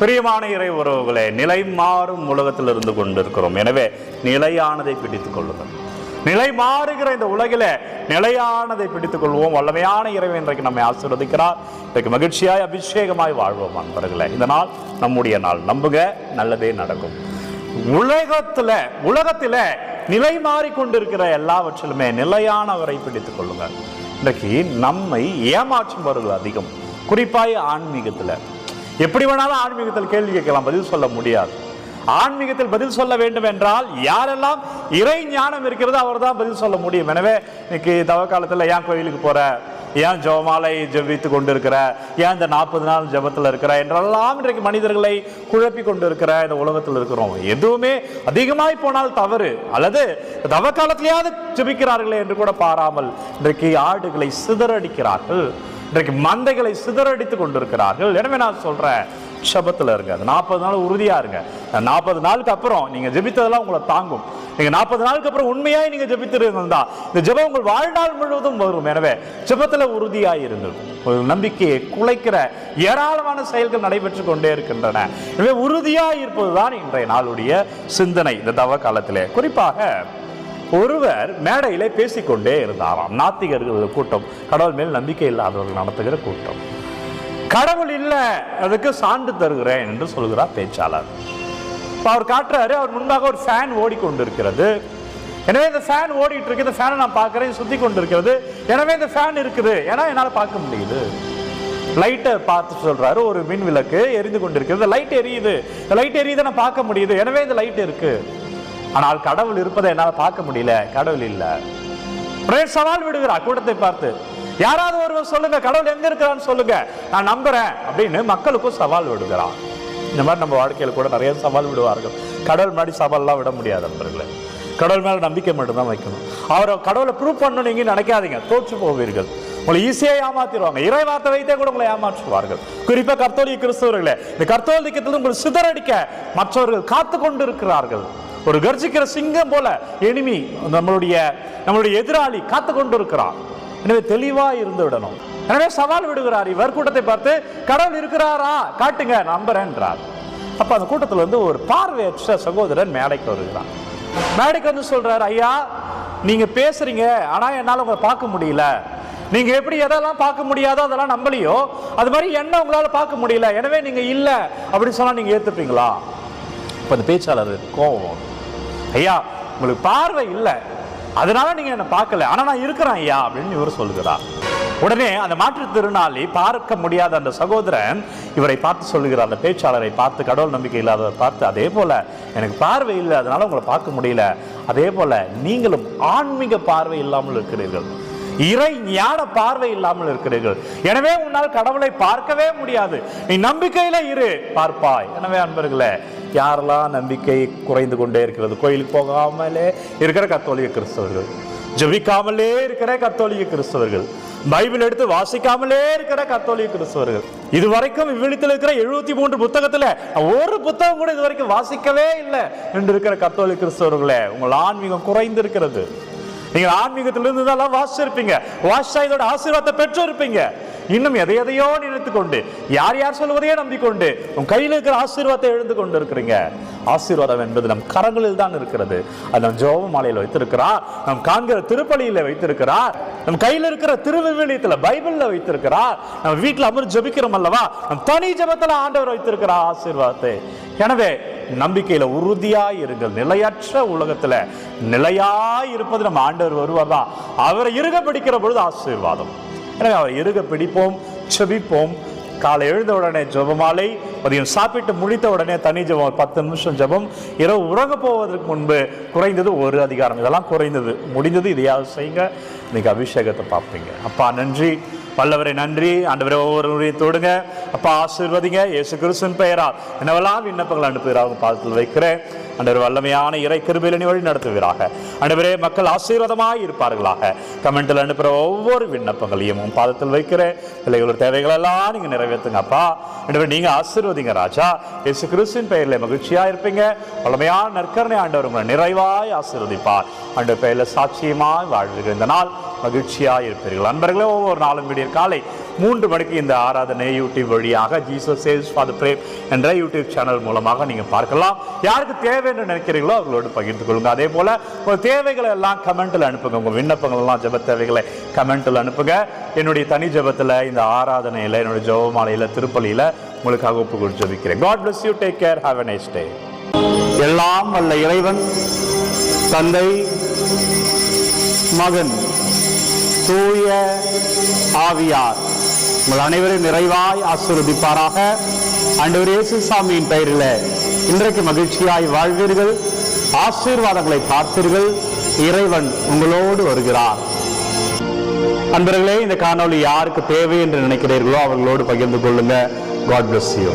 பிரியமான இறை உறவுகளே நிலை மாறும் உலகத்தில் இருந்து கொண்டிருக்கிறோம். எனவே நிலையானதை பிடித்துக் கொள்ளுங்கள். நிலை மாறுகிற இந்த உலகில நிலையானதை பிடித்துக் கொள்வோம். வல்லமையான இறைவன் இன்றைக்கு நம்மை ஆசீர்வதிக்கிறார். இன்றைக்கு மகிழ்ச்சியாய் அபிஷேகமாய் வாழ்வோம் அன்பர்களே. இந்த நாள் நம்முடைய நாள். நம்புங்க நல்லதே நடக்கும். உலகத்துல உலகத்துல நிலை மாறிக்கொண்டிருக்கிற எல்லாவற்றிலுமே நிலையானவரை பிடித்துக் கொள்ளுங்கள். இன்றைக்கு நம்மை ஏமாற்றுபவர்கள் அதிகம். குறிப்பாய் ஆன்மீகத்துல. எப்படி வேணாலும் ஆன்மீகத்தில் கேள்வி கேட்கலாம் பதில் சொல்ல முடியாது. ஆன்மீகத்தில் பதில் சொல்ல வேண்டும் என்றால் யாரெல்லாம் இறை ஞானம் இருக்கிறதோ அவர் தான் பதில் சொல்ல முடியும். எனவே இன்னைக்கு தவ காலத்தில் ஏன் கோயிலுக்கு போற? ஏன் ஜெபமாலை ஜெபித்து கொண்டிருக்கிற? ஏன் இந்த நாற்பது நாள் ஜெபத்தில் இருக்கிற? என்றெல்லாம் இன்றைக்கு மனிதர்களை குழப்பி கொண்டு இருக்கிற இந்த உலகத்தில் இருக்கிறோம். எதுவுமே அதிகமாய் போனால் தவறு. அல்லது தவ காலத்திலேயாவது ஜெபிக்கிறார்களே என்று கூட பாராமல் இன்றைக்கு ஆடுகளை சிதறடிக்கிறார்கள். இன்றைக்கு மந்தைகளை சிதறடித்து கொண்டிருக்கிறார்கள். எனவே நான் சொல்றேன் சபத்தில் இருங்க. அது நாற்பது நாள் உறுதியா இருங்க. நாற்பது நாளுக்கு அப்புறம் நீங்க ஜெபித்ததெல்லாம் உங்களை தாங்கும். நீங்க நாற்பது நாளுக்கு அப்புறம் உண்மையாய் நீங்க ஜெபித்திருந்தா இந்த ஜெபம் உங்கள் வாழ்நாள் முழுவதும் வரும். எனவே ஜெபத்துல உறுதியாக இருங்கள். ஒரு நம்பிக்கையை குலைக்கிற ஏராளமான செயல்கள் நடைபெற்று கொண்டே இருக்கின்றன. எனவே உறுதியாக இருப்பதுதான் இன்றைய நாளுடைய சிந்தனை. இந்த தவ காலத்திலே. குறிப்பாக ஒருவர் மேடையிலே பேசிக்கொண்டே இருந்தாராம். நாத்திகர்கள் கூட்டம் கடவுள் மேல் நம்பிக்கை இல்லாதவர்கள் நடத்துகிற கூட்டம். கடவுள் இல்லை அதுக்கு சான்று தருகிறேன் என்று சொல்கிறார் பேச்சாளர். இப்போ அவர் காட்டுறாரு அவர் முன்பாக ஒரு ஃபேன் ஓடிக்கொண்டிருக்கிறது. எனவே இந்த ஃபேன் ஓடிட்டு இருக்கு இந்த ஃபேனை நான் பார்க்குறேன் சுற்றி கொண்டு இருக்கிறது எனவே இந்த ஃபேன் இருக்குது. ஏன்னா என்னால் பார்க்க முடியுது. லைட்டை பார்த்து சொல்கிறாரு ஒரு மின் விளக்கு எரிந்து கொண்டிருக்கிறது. லைட் எரியுது. இந்த லைட் எரியுது நான் பார்க்க முடியுது. எனவே இந்த லைட் இருக்குது ஆனால் கடவுள் இருப்பதை என்னால் பார்க்க முடியல. கடவுள் இல்லை. சவால் விடுகிறார் கூட்டத்தை பார்த்து. யாராவது ஒருவர் சொல்லுங்க கடவுள் எங்க இருக்கிறான்னு சொல்லுங்க. நான் நம்புறேன் அப்படின்னு மக்களுக்கும் சவால் விடுகிறான் இந்த மாதிரி நம்ம வாழ்க்கையில் கூட நிறைய சவால் விடுவார்கள். கடவுள் மாதிரி சவால்லாம் விட முடியாது நண்பர்களே. கடவுள் மேலே நம்பிக்கை மட்டும்தான் வைக்கணும். அவரை கடவுளை ப்ரூவ் பண்ணணும் நீங்க நினைக்காதீங்க. தோற்று போவீர்கள். உங்களை ஈஸியாக ஏமாத்திடுவாங்க. இறை வார்த்தை வைத்தே கூட உங்களை ஏமாற்றுவார்கள். குறிப்பாக கர்த்தோலிய கிறிஸ்தவர்களே இந்த கர்த்தோலிக்கத்தில் உங்களை சிதறடிக்க மற்றவர்கள் காத்து கொண்டு இருக்கிறார்கள் ஒரு கர்ஜிக்கிற சிங்கம் போல எனிமி நம்மளுடைய நம்மளுடைய எதிராளி காத்து கொண்டு இருக்கிறான் எனவே தெளிவா இருந்து விடணும். எனவே சவால் விடுகிறார் இவர். கூட்டத்தை பார்த்து கடவுள் இருக்கிறாரா? காட்டுங்க நம்புறேன்றார். அப்ப அந்த கூட்டத்தில் வந்து ஒரு பார்வையற்ற சகோதரன் மேடைக்கு வருகிறார் மேடைக்கு வந்து சொல்றாரு ஐயா நீங்க பேசுறீங்க ஆனா என்னால் உங்களை பார்க்க முடியல. நீங்க எப்படி எதெல்லாம் பார்க்க முடியாதோ அதெல்லாம் நம்பலையோ அது மாதிரி என்ன உங்களால பார்க்க முடியல. எனவே நீங்க இல்லை. அப்படின்னு சொன்னா நீங்க ஏத்துப்பீங்களா? இப்போ அந்த பேச்சாளர் கோபம் ஐயா உங்களுக்கு பார்வை இல்லை. அதனால நீங்க என்ன பார்க்கல. ஆனா நான் இருக்கிறேன் ஐயா அப்படின்னு இவர் சொல்லுகிறார். உடனே அந்த மாற்றுத்திறனாளி பார்க்க முடியாத அந்த சகோதரன் இவரை பார்த்து சொல்லுகிறார். அந்த பேச்சாளரை பார்த்து கடவுள் நம்பிக்கை இல்லாததை பார்த்து அதே போல எனக்கு பார்வை இல்லை அதனால உங்களை பார்க்க முடியல. அதே போல நீங்களும் ஆன்மீக பார்வை இல்லாமல் இருக்கிறீர்கள். இறை ஞான பார்வை இல்லாமல் இருக்கிறீர்கள். எனவே உன்னால் கடவுளை பார்க்கவே முடியாது. நீ நம்பிக்கையில இரு. பார்ப்பாய். எனவே அன்பர்களே யாரெல்லாம் நம்பிக்கை குறைந்து கொண்டே இருக்கிறது? கோயிலுக்கு போகாமலே இருக்கிற கத்தோலிக கிறிஸ்தவர்கள் ஜெபிக்காமலே இருக்கிற கத்தோலிக்க கிறிஸ்தவர்கள் பைபிள் எடுத்து வாசிக்காமலே இருக்கிற கத்தோலிக கிறிஸ்தவர்கள். இதுவரைக்கும் இவ்விழித்தில் இருக்கிற எழுபத்தி மூன்று புத்தகத்துல ஒரு புத்தகம் கூட இது வரைக்கும் வாசிக்கவே இல்லை என்று இருக்கிற கத்தோலிக கிறிஸ்தவர்களே உங்கள் ஆன்மீகம் குறைந்து இருக்கிறது நீங்கள் ஆன்மீகத்திலிருந்து தான் வாசிச்சிருப்பீங்க. வாசிச்சா இதோட ஆசீர்வாதத்தை பெற்று இருப்பீங்க இன்னும் எதை எதையோ நினைத்து கொண்டு யார் யார் சொல்வதையே நம்பிக்கொண்டு உன் கையில் இருக்கிற ஆசீர்வாதத்தை எழுந்து கொண்டு இருக்கிறீங்க. ஆசீர்வாதம் என்பது நம் கரங்களில் தான் இருக்கிறது. அது நம் ஜோப மாலையில் வைத்திருக்கிறார். நம் காண்கிற திருப்பலியில் வைத்திருக்கிறார். நம் கையில் இருக்கிற திருவிவிலியத்தில் பைபிள்ல வைத்திருக்கிறார். நம்ம வீட்டில் அமர் ஜபிக்கிறோம் அல்லவா? நம் தனி ஜெபத்துல ஆண்டவர் வைத்திருக்கிறார் ஆசீர்வாதத்தை. எனவே நம்பிக்கையில உறுதியாய் இருங்கள். நிலையற்ற உலகத்துல நிலையாய் இருப்பது நம்ம ஆண்டவர் வருவார் தான் அவரை இருக பிடிக்கிற பொழுது ஆசீர்வாதம். எனவே அவரை இருக பிடிப்போம் செபிப்போம். காலை எழுந்த உடனே ஜபமாலை மதியம் சாப்பிட்டு முடித்த உடனே தனி ஜெபம் பத்து நிமிஷம் ஜெபம். இரவு உறங்க போவதற்கு முன்பு குறைந்தது ஒரு அதிகாரம். இதெல்லாம் குறைந்தது. முடிந்தது இதையாவது செய்யுங்க. இன்னைக்கு அபிஷேகத்தை பார்ப்பீங்க. அப்பா நன்றி. வல்லவரை நன்றி. ஆண்டவரை ஒவ்வொருவரையும் தொடுங்க. அப்பா ஆசீர்வதிங்க. இயேசு கிறிஸ்துவின் பெயரால் என்னவெல்லாம் விண்ணப்பங்கள் அனுப்புகிறாங்க பாதத்தில் வைக்கிறேன். ஆண்டவர் வல்லமையான இறை கிருபிலனி வழி நடத்துவீராக. ஆண்டவரே மக்கள் ஆசீர்வாதமாய் இருப்பார்களாக. கமெண்ட்டில் அனுப்புகிற ஒவ்வொரு விண்ணப்பங்களையும் உன் பாதத்தில் வைக்கிறேன். பிள்ளைகளோட தேவைகள் எல்லாம் நீங்க நிறைவேற்றுங்க அப்பா. நீங்கள் ஆசீர்வதிங்க ராஜா. இயேசு கிறிஸ்துவின் பெயரில் மகிழ்ச்சியாக இருப்பீங்க. வல்லமையான நற்கரணை ஆண்டவர் உங்களை நிறைவாய் ஆசீர்வதிப்பார். ஆண்டவர் பெயரில் சாட்சியமாய் வாழ்வீர்கள். இந்த நாள் மகிழ்ச்சியாக இருப்பீர்கள் அன்பர்களே ஒவ்வொரு நாளும் விடிய காலை மூன்று மணிக்கு இந்த ஆராதனை யூடியூப் வழியாக ஜீசஸ் சேவ்ஸ் ஃபார் பிரேம் என்ற யூடியூப் சேனல் மூலமாக நீங்கள் பார்க்கலாம். யாருக்கு தேவை என்று நினைக்கிறீங்களோ அவர்களோடு பகிர்ந்து கொள்ளுங்க. அதே போல் உங்கள் தேவைகளை எல்லாம் கமெண்ட்டில் அனுப்புங்க. உங்கள் விண்ணப்பங்கள் எல்லாம் ஜெப தேவைகளை கமெண்ட்டில் அனுப்புங்க. என்னுடைய தனி ஜெபத்தில் இந்த ஆராதனையில் என்னுடைய ஜபமாலையில் திருப்பலியில் உங்களுக்காக ஒப்பு கொடுத்து வைக்கிறேன் God bless you take care have nice day எல்லாம் வல்ல இறைவன் தந்தை மகன் தூய ஆவியார். உங்கள் அனைவரும் நிறைவாய் ஆசீர்வதிப்பாராக. அன்று இயேசு சாமியின் பெயரில் இன்றைக்கு மகிழ்ச்சியாய் வாழ்வீர்கள். ஆசீர்வாதங்களை பார்த்தீர்கள். இறைவன் உங்களோடு வருகிறார். அன்பர்களே இந்த காணொளி யாருக்கு தேவை என்று நினைக்கிறீர்களோ அவர்களோடு பகிர்ந்து கொள்ளுங்க. God bless you